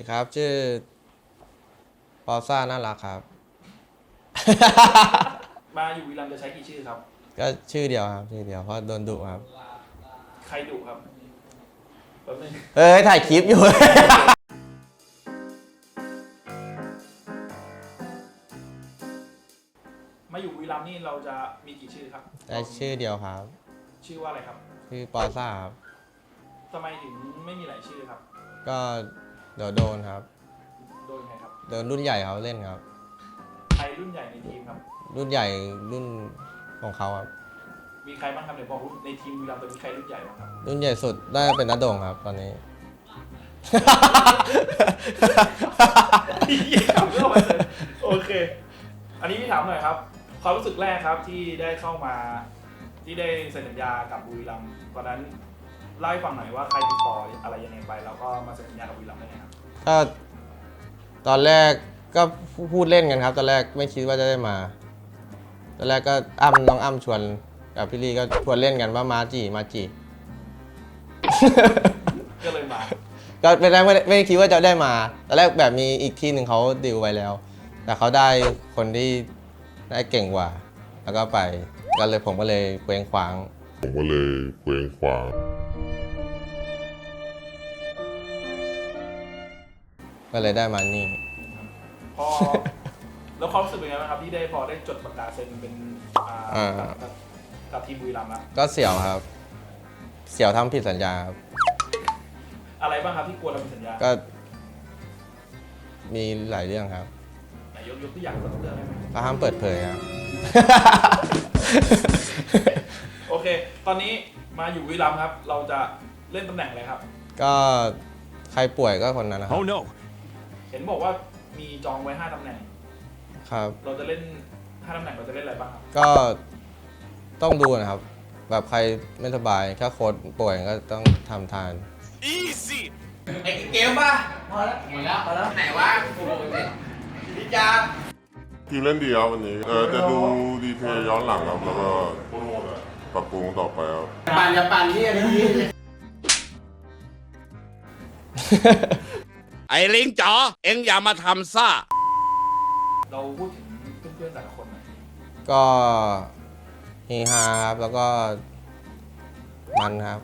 ดีครับ ชื่อปอซ่าน่ารักครับ มาอยู่วีรัมย์จะใช้กี่ชื่อครับ ก็ชื่อเดียวครับชื่อเดียวเพราะโดนดุครับ ใครดุครับแป๊บนึง เอ้ยถ่ายคลิปอยู่ มาอยู่วีรัมย์นี่เราจะมีกี่ชื่อครับ ได้ชื่อเดียวครับ ชื่อว่าอะไรครับชื่อปอซ่าครับ ทำไมถึงไม่มีหลายชื่อครับ ก็ เดี๋ยวโดนครับ โดนใครครับโดนรุ่นใหญ่เขาเล่นครับ ใครรุ่นใหญ่ในทีมครับ รุ่นใหญ่รุ่นของเขาครับ มีใครบ้างครับเดี๋ยวบอกในทีมวีรัมย์จะมีใครรุ่นใหญ่บ้างครับ รุ่นใหญ่สุดได้เป็นนัดโด่งครับ ตอนนี้ โอเค อันนี้พี่ถามหน่อยครับ ความรู้สึกแรกครับที่ได้เข้ามา ที่ได้เซ็นสัญญากับบุรีรัมย์ตอนนั้น เล่าให้ฟังหน่อยว่าใครติดต่ออะไรยังไงไป แล้วก็มาเซ็นสัญญากับบุรีรัมย์ได้ไงครับก็ตอนแรกก็พูดเล่นกันครับ ตอนแรกไม่คิดว่าจะได้มา ตอนแรกก็อ้ำน้องอ้ำชวนกับพี่ลี่ก็ชวนเล่นกันว่ามาจีมาจี ก็เลยมา ก็ไม่ได้ไม่ได้ไม่ได้คิดว่าจะได้มา ตอนแรกแบบมีอีกที่หนึ่งเขาดิวไว้แล้ว แต่เขาได้คนที่ได้เก่งกว่า แล้วก็ไป ก็เลยผมก็เลยเคว้งคว้าง ผมก็เลยเคว้งคว้าง ก็เลยได้มานี่ พอ แล้วความรู้สึกเป็นไงบ้างครับที่ได้พอได้จดประกาศเซ็นเป็นอ่าอ่า กับกับกับทีมบุรีรัมย์แล้วก็เสี่ยวครับ เสี่ยวทำผิดสัญญาครับ อะไรบ้างครับที่กลัวเรามีสัญญาก็ มีหลายเรื่องครับ ไหนยกยกตัวอย่างสักเรื่องได้ไหมก็ห้ามเปิดเผยครับ โอเค ตอนนี้มาอยู่บุรีรัมย์ครับ เราจะเล่นตำแหน่งอะไรครับ ก็ใครป่วยก็คนนั้นนะครับ Oh no. เห็นบอกว่ามีจองไว้ห้าตำแหน่ง ครับ เราจะเล่นห้าตำแหน่งเราจะเล่นอะไรบ้างครับก็ต้องดูนะครับ แบบใครไม่สบายถ้าโค้ดป่วยก็ต้องทำทาน Easy. ไอ้เกมป่ะพอแล้วหมดแล้วพอแล้วไหนวะโอ้โหพี่จาทีมเล่นดีครับวันนี้เออจะดูดีเทลย้อนหลังครับแล้วก็ปรับปรุงต่อไปครับ ปั่นจะปั่นที่อันนี้ ไอ้ลิงจ๋อเอ็งอย่ามาทำซ่า เราพูดถึงเพื่อนๆแต่ละคนหน่อยก็เฮฮาครับแล้วก็มันครับ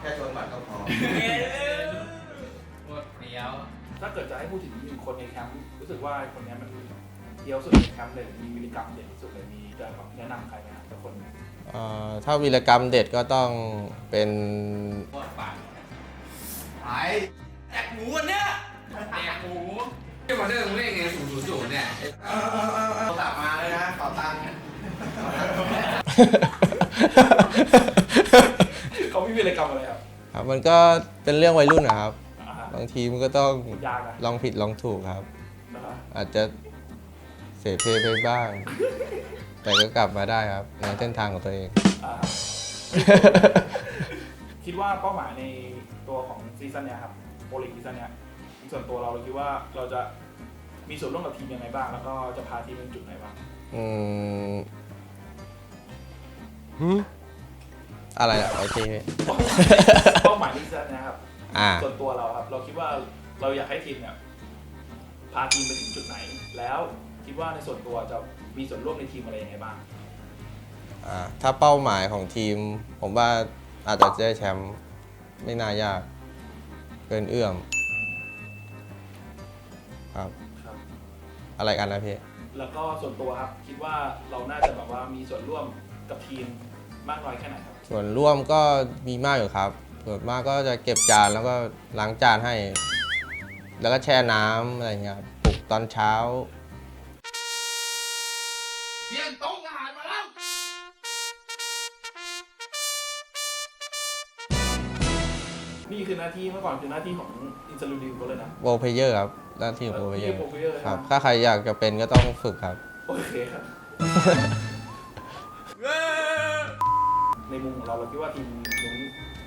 แค่ชวนหมัดก็พอ หมดเดียวถ้าเกิดจะให้พูดถึงหนึ่งคนในแคมป์รู้สึกว่าคนเนี้ยมันเดียวสุดในแคมป์เลยมีวิริกรรมเด่นที่สุดเลยมีจะแบบแนะนำใครไหมครับแต่คนหนึ่งเอ่อถ้าวีรกรรมเด็ดก็ต้องเป็น หมดปั่น ไอ้แดกหมูอันเนี้ยแดกหมูที่มาเรื่องเล่นไงศูนย์ศูนย์ศูนย์เนี่ยเอาเอาเอาเอาตับมาเลยนะขอตังค์เขาไม่มีวิริกรรมอะไรครับครับมันก็เป็นเรื่องวัยรุ่นนะครับอ่าฮะบางทีมันก็ต้องยากนะลองผิดลองถูกครับนะฮะอาจจะเสเพไปบ้าง แต่ก็กลับมาได้ครับในเส้นทางของตัวเองอ่าฮะ คิดว่าเป้าหมายในตัวของซีซั่นเนี้ยครับโปรลีกซีซั่นเนี้ยส่วนตัวเราเราคิดว่าเราจะมีส่วนร่วมกับทีมยังไงบ้าง แล้วก็จะพาทีมเป็นจุดไหนบ้างอืมหืมอะไรอะโอเคเป้าหมายในซีซั่นเนี้ยครับอ่า ส่วนตัวเราครับ เราคิดว่าเราอยากให้ทีมเนี่ยพาทีมไปถึงจุดไหน แล้วคิดว่าในส่วนตัวจะมีส่วนร่วมในทีมอะไรยังไงบ้าง อ่าถ้าเป้าหมายของทีม ผมว่า อาจจะได้แชมป์ไม่น่ายาก เกินเอื้อม ครับ ครับอะไรกันนะพี่แล้วก็ส่วนตัวครับคิดว่าเราน่าจะแบบว่ามีส่วนร่วมกับทีมมากน้อยแค่ไหนครับส่วนร่วมก็มีมากอยู่ครับส่วนมากก็จะเก็บจานแล้วก็ล้างจานให้ แล้วก็แช่น้ำอะไรเงี้ยครับปลุกตอนเช้าเพียงโต๊ะอาหารมาแล้ว นี่คือหน้าที่เมื่อก่อนคือหน้าที่ของอินสลูดิวเขาเลยนะโวเพเยอร์ครับหน้าที่ของโวเพเยอร์โปรเพเยอร์ครับ ถ้าใครอยากจะเป็นก็ต้องฝึกครับ โอเคครับ ในมุมของเราเราคิดว่าทีมนู้น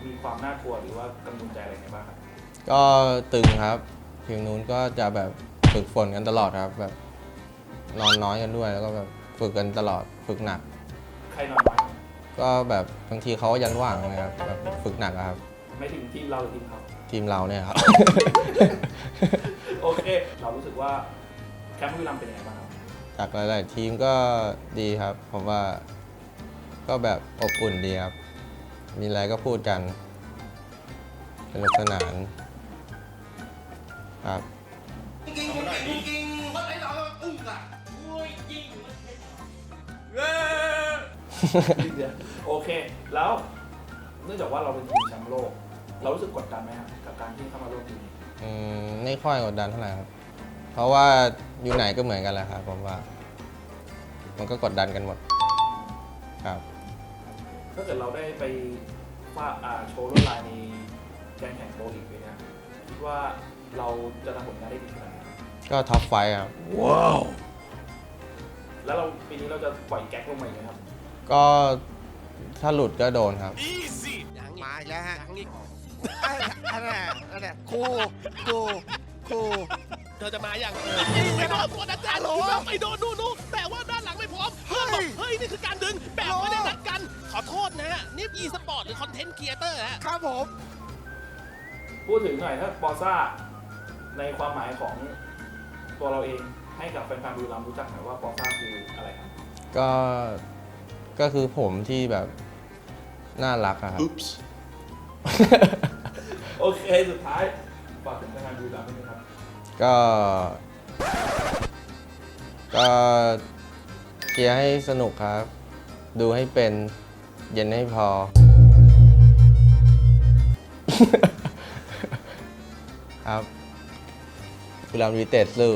มีความน่ากลัวหรือว่ากังวลใจอะไรไงบ้างครับ ก็ตึงครับทีมนู้นก็จะแบบฝึกฝนกันตลอดครับ แบบนอนน้อยกันด้วยแล้วก็แบบฝึกกันตลอดฝึกหนัก ใครนอนน้อยก็แบบบางทีเขาก็ยันว่างนะครับแบบฝึกหนักอะครับ ไม่ถึงทีมเราหรือทีมเขาทีมเราเนี่ยครับ โอเค เรารู้สึกว่าแคมป์บุรีรัมย์เป็นยังไงบ้างครับจากหลาย ๆ ทีมก็ดีครับ ผมว่า ก็แบบอบอุ่นดีครับ มีอะไรก็พูดกันสนุกสนานครับกิ้งกิ้งกิ้งกิ้งวัดไอ้เราอุ้งอะโอ้ยยิงเว้ยโอเค แล้วเนื่องจากว่าเราเป็นทีมแชมป์โลก เรารู้สึกกดดันไหมครับกับการที่เข้ามาร่วมทีมนี้อืมไม่ค่อยกดดันเท่าไหร่ครับ เพราะว่าอยู่ไหนก็เหมือนกันแหละครับผมว่า มันก็กดดันกันหมดครับ ถ้าเกิดเราได้ไปว่าอ่าโชว์ลวดลายในการแข่งโปรลีกเลยเนี่ยคิดว่าเราจะทำผลงานได้ดีขนาดไหนก็ท็อปไฟว์ครับ แล้วเราปีนี้เราจะปล่อยแก๊กลงมาอีกไหมครับ ก็ถ้าหลุดก็โดนครับ easy มาอีกแล้วฮะ อันนั้นอันนั้นครูครูครูเธอจะมาอย่างไม่โดนตัวนั้นจ้าหรอไม่โดนนู่นนู่นแต่ว่าด้านหลังไม่พร้อมเพื่อนบอกเฮ้ย นี่คือการดึงแบบไม่ได้นัดกัน ขอโทษนะฮะ นี่อีสปอร์ตหรือคอนเทนต์ครีเอเตอร์ฮะ ครับผม พูดถึงหน่อยถ้าปอซ่า ในความหมายของตัวเราเองให้กับแฟนๆบุรีรัมย์รู้จักหน่อยว่าปอซ่าคืออะไรครับ ก็ ก็คือผมที่แบบ น่ารักอะครับ โอเค สุดท้ายฝากถึงแฟนๆบุรีรัมย์นิดนึงครับก็ ก็เชียร์ให้สนุกครับ ดูให้เป็นเย็นให้พอ ครับบุรีรัมย์ยูไนเต็ดสู้